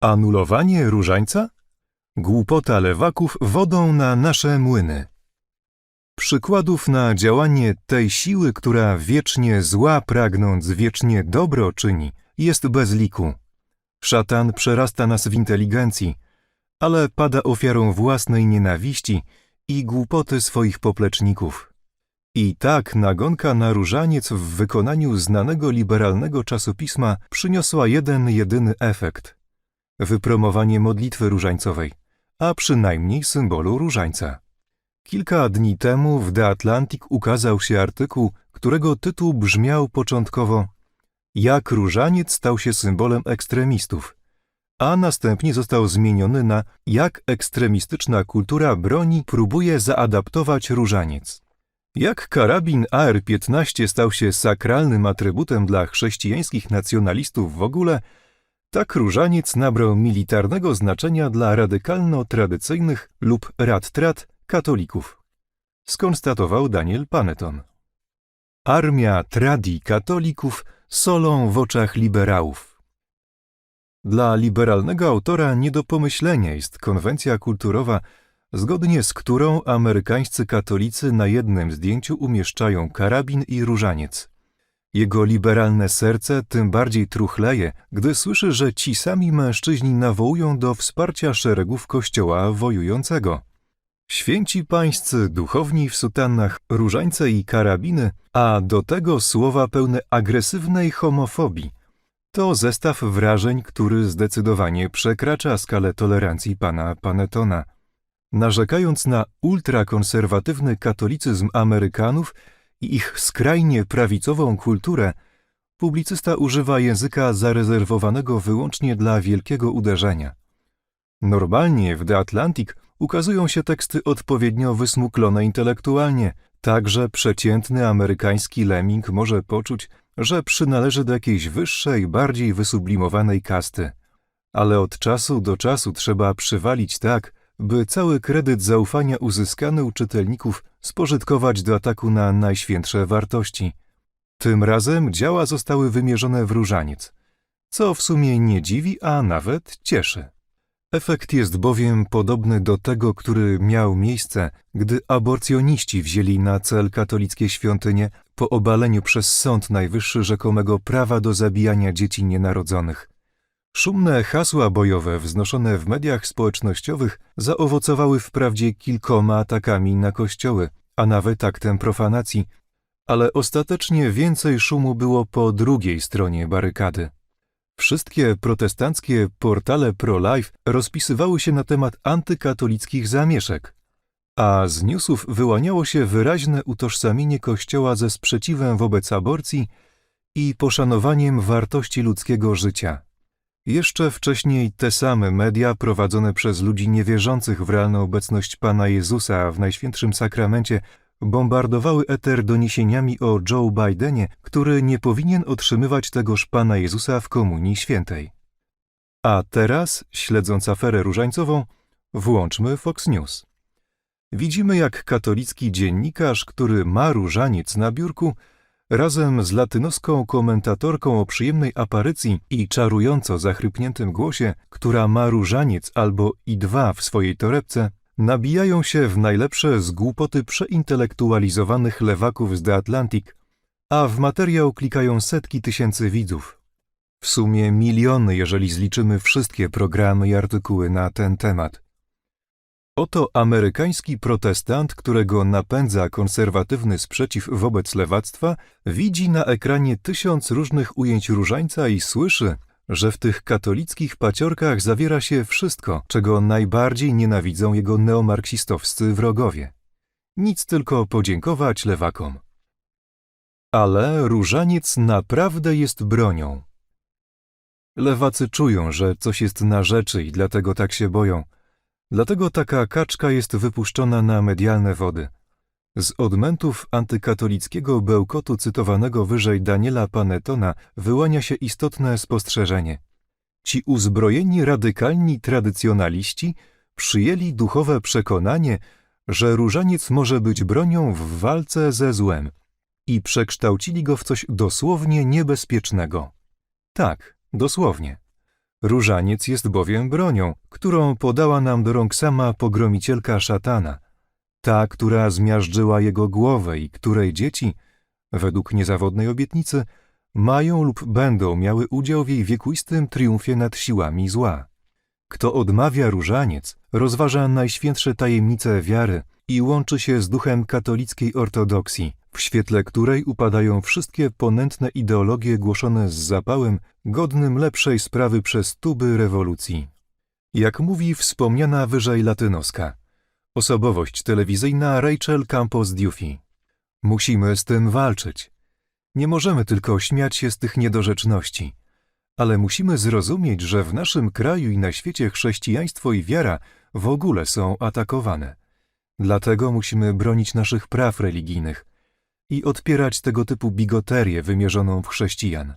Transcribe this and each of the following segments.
Anulowanie różańca? Głupota lewaków wodą na nasze młyny. Przykładów na działanie tej siły, która wiecznie zła pragnąc wiecznie dobro czyni, jest bez liku. Szatan przerasta nas w inteligencji, ale pada ofiarą własnej nienawiści i głupoty swoich popleczników. I tak nagonka na różaniec w wykonaniu znanego liberalnego czasopisma przyniosła jeden jedyny efekt wypromowanie modlitwy różańcowej, a przynajmniej symbolu różańca. Kilka dni temu w The Atlantic ukazał się artykuł, którego tytuł brzmiał początkowo Jak różaniec stał się symbolem ekstremistów, a następnie został zmieniony na Jak ekstremistyczna kultura broni próbuje zaadaptować różaniec. Jak karabin AR-15 stał się sakralnym atrybutem dla chrześcijańskich nacjonalistów w ogóle, tak różaniec nabrał militarnego znaczenia dla radykalno-tradycyjnych lub radtrat katolików. Skonstatował Daniel Paneton. Armia tradi katolików solą w oczach liberałów. Dla liberalnego autora nie do pomyślenia jest konwencja kulturowa, zgodnie z którą amerykańscy katolicy na jednym zdjęciu umieszczają karabin i różaniec. Jego liberalne serce tym bardziej truchleje, gdy słyszy, że ci sami mężczyźni nawołują do wsparcia szeregów kościoła wojującego. Święci pańscy duchowni w sutannach, różańce i karabiny, a do tego słowa pełne agresywnej homofobii. To zestaw wrażeń, który zdecydowanie przekracza skalę tolerancji pana Panetona. Narzekając na ultrakonserwatywny katolicyzm Amerykanów, i ich skrajnie prawicową kulturę, publicysta używa języka zarezerwowanego wyłącznie dla wielkiego uderzenia. Normalnie w The Atlantic ukazują się teksty odpowiednio wysmuklone intelektualnie, tak że przeciętny amerykański lemming może poczuć, że przynależy do jakiejś wyższej, bardziej wysublimowanej kasty. Ale od czasu do czasu trzeba przywalić tak, by cały kredyt zaufania uzyskany u czytelników spożytkować do ataku na najświętsze wartości. Tym razem działa zostały wymierzone w różaniec, co w sumie nie dziwi, a nawet cieszy. Efekt jest bowiem podobny do tego, który miał miejsce, gdy aborcjoniści wzięli na cel katolickie świątynie po obaleniu przez Sąd Najwyższy rzekomego prawa do zabijania dzieci nienarodzonych. Szumne hasła bojowe wznoszone w mediach społecznościowych zaowocowały wprawdzie kilkoma atakami na kościoły, a nawet aktem profanacji, ale ostatecznie więcej szumu było po drugiej stronie barykady. Wszystkie protestanckie portale pro-life rozpisywały się na temat antykatolickich zamieszek, a z newsów wyłaniało się wyraźne utożsamienie Kościoła ze sprzeciwem wobec aborcji i poszanowaniem wartości ludzkiego życia. Jeszcze wcześniej te same media prowadzone przez ludzi niewierzących w realną obecność Pana Jezusa w Najświętszym Sakramencie bombardowały eter doniesieniami o Joe Bidenie, który nie powinien otrzymywać tegoż Pana Jezusa w Komunii Świętej. A teraz, śledząc aferę różańcową, włączmy Fox News. Widzimy, jak katolicki dziennikarz, który ma różaniec na biurku, razem z latynoską komentatorką o przyjemnej aparycji i czarująco zachrypniętym głosie, która ma różaniec albo i dwa w swojej torebce, nabijają się w najlepsze z głupoty przeintelektualizowanych lewaków z The Atlantic, a w materiał klikają setki tysięcy widzów. W sumie miliony, jeżeli zliczymy wszystkie programy i artykuły na ten temat. Oto amerykański protestant, którego napędza konserwatywny sprzeciw wobec lewactwa, widzi na ekranie tysiąc różnych ujęć różańca i słyszy, że w tych katolickich paciorkach zawiera się wszystko, czego najbardziej nienawidzą jego neomarksistowscy wrogowie. Nic tylko podziękować lewakom. Ale różaniec naprawdę jest bronią. Lewacy czują, że coś jest na rzeczy i dlatego tak się boją – Dlatego taka kaczka jest wypuszczona na medialne wody. Z odmętów antykatolickiego bełkotu cytowanego wyżej Daniela Panetona wyłania się istotne spostrzeżenie. Ci uzbrojeni radykalni tradycjonaliści przyjęli duchowe przekonanie, że różaniec może być bronią w walce ze złem i przekształcili go w coś dosłownie niebezpiecznego. Tak, dosłownie. Różaniec jest bowiem bronią, którą podała nam do rąk sama pogromicielka szatana, ta, która zmiażdżyła jego głowę i której dzieci, według niezawodnej obietnicy, mają lub będą miały udział w jej wiekuistym triumfie nad siłami zła. Kto odmawia różaniec, rozważa najświętsze tajemnice wiary i łączy się z duchem katolickiej ortodoksji, w świetle której upadają wszystkie ponętne ideologie głoszone z zapałem godnym lepszej sprawy przez tuby rewolucji. Jak mówi wspomniana wyżej latynoska, osobowość telewizyjna Rachel Campos Duffy. Musimy z tym walczyć. Nie możemy tylko śmiać się z tych niedorzeczności, ale musimy zrozumieć, że w naszym kraju i na świecie chrześcijaństwo i wiara w ogóle są atakowane. Dlatego musimy bronić naszych praw religijnych i odpierać tego typu bigoterię wymierzoną w chrześcijan.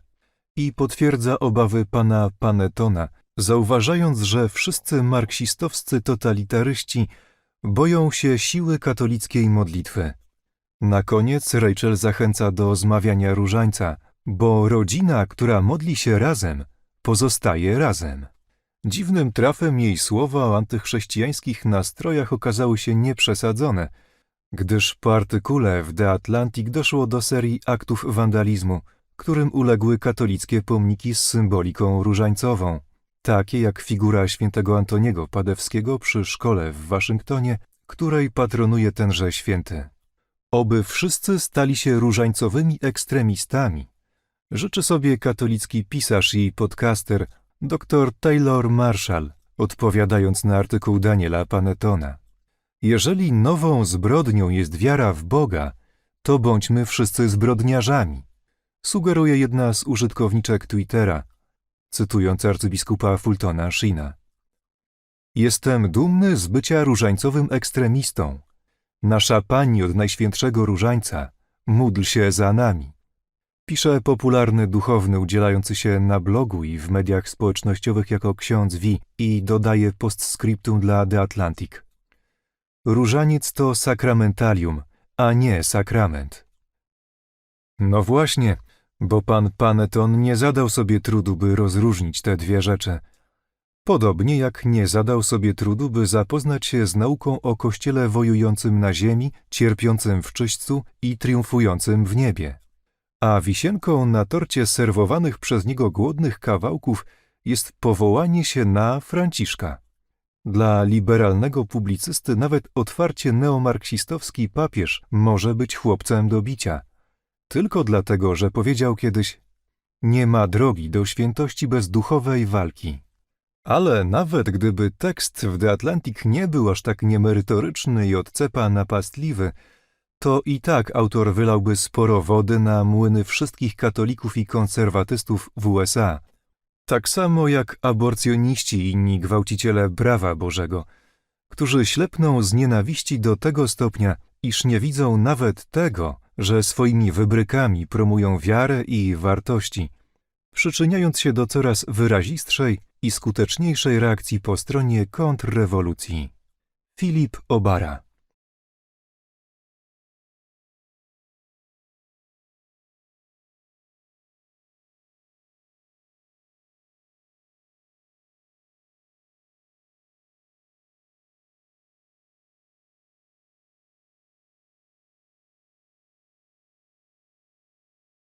I potwierdza obawy pana Panetona, zauważając, że wszyscy marksistowscy totalitaryści boją się siły katolickiej modlitwy. Na koniec Rachel zachęca do zmawiania różańca, bo rodzina, która modli się razem, pozostaje razem. Dziwnym trafem jej słowa o antychrześcijańskich nastrojach okazały się nieprzesadzone, gdyż po artykule w The Atlantic doszło do serii aktów wandalizmu, którym uległy katolickie pomniki z symboliką różańcową, takie jak figura świętego Antoniego Padewskiego przy szkole w Waszyngtonie, której patronuje tenże święty. Oby wszyscy stali się różańcowymi ekstremistami. Życzy sobie katolicki pisarz i podcaster dr Taylor Marshall, odpowiadając na artykuł Daniela Panetona. Jeżeli nową zbrodnią jest wiara w Boga, to bądźmy wszyscy zbrodniarzami, sugeruje jedna z użytkowniczek Twittera, cytując arcybiskupa Fultona Sheena. Jestem dumny z bycia różańcowym ekstremistą. Nasza Pani od Najświętszego Różańca, módl się za nami. Pisze popularny duchowny udzielający się na blogu i w mediach społecznościowych jako ksiądz Wi i dodaje postscriptum dla The Atlantic. Różaniec to sakramentalium, a nie sakrament. No właśnie, bo pan Paneton nie zadał sobie trudu, by rozróżnić te dwie rzeczy. Podobnie jak nie zadał sobie trudu, by zapoznać się z nauką o kościele wojującym na ziemi, cierpiącym w czyśćcu i triumfującym w niebie. A wisienką na torcie serwowanych przez niego głodnych kawałków jest powołanie się na Franciszka. Dla liberalnego publicysty nawet otwarcie neomarksistowski papież może być chłopcem do bicia. Tylko dlatego, że powiedział kiedyś nie ma drogi do świętości bez duchowej walki. Ale nawet gdyby tekst w The Atlantic nie był aż tak niemerytoryczny i od cepa napastliwy, to i tak autor wylałby sporo wody na młyny wszystkich katolików i konserwatystów w USA. Tak samo jak aborcjoniści i inni gwałciciele brawa Bożego, którzy ślepną z nienawiści do tego stopnia, iż nie widzą nawet tego, że swoimi wybrykami promują wiarę i wartości, przyczyniając się do coraz wyrazistszej i skuteczniejszej reakcji po stronie kontrrewolucji. Filip Obara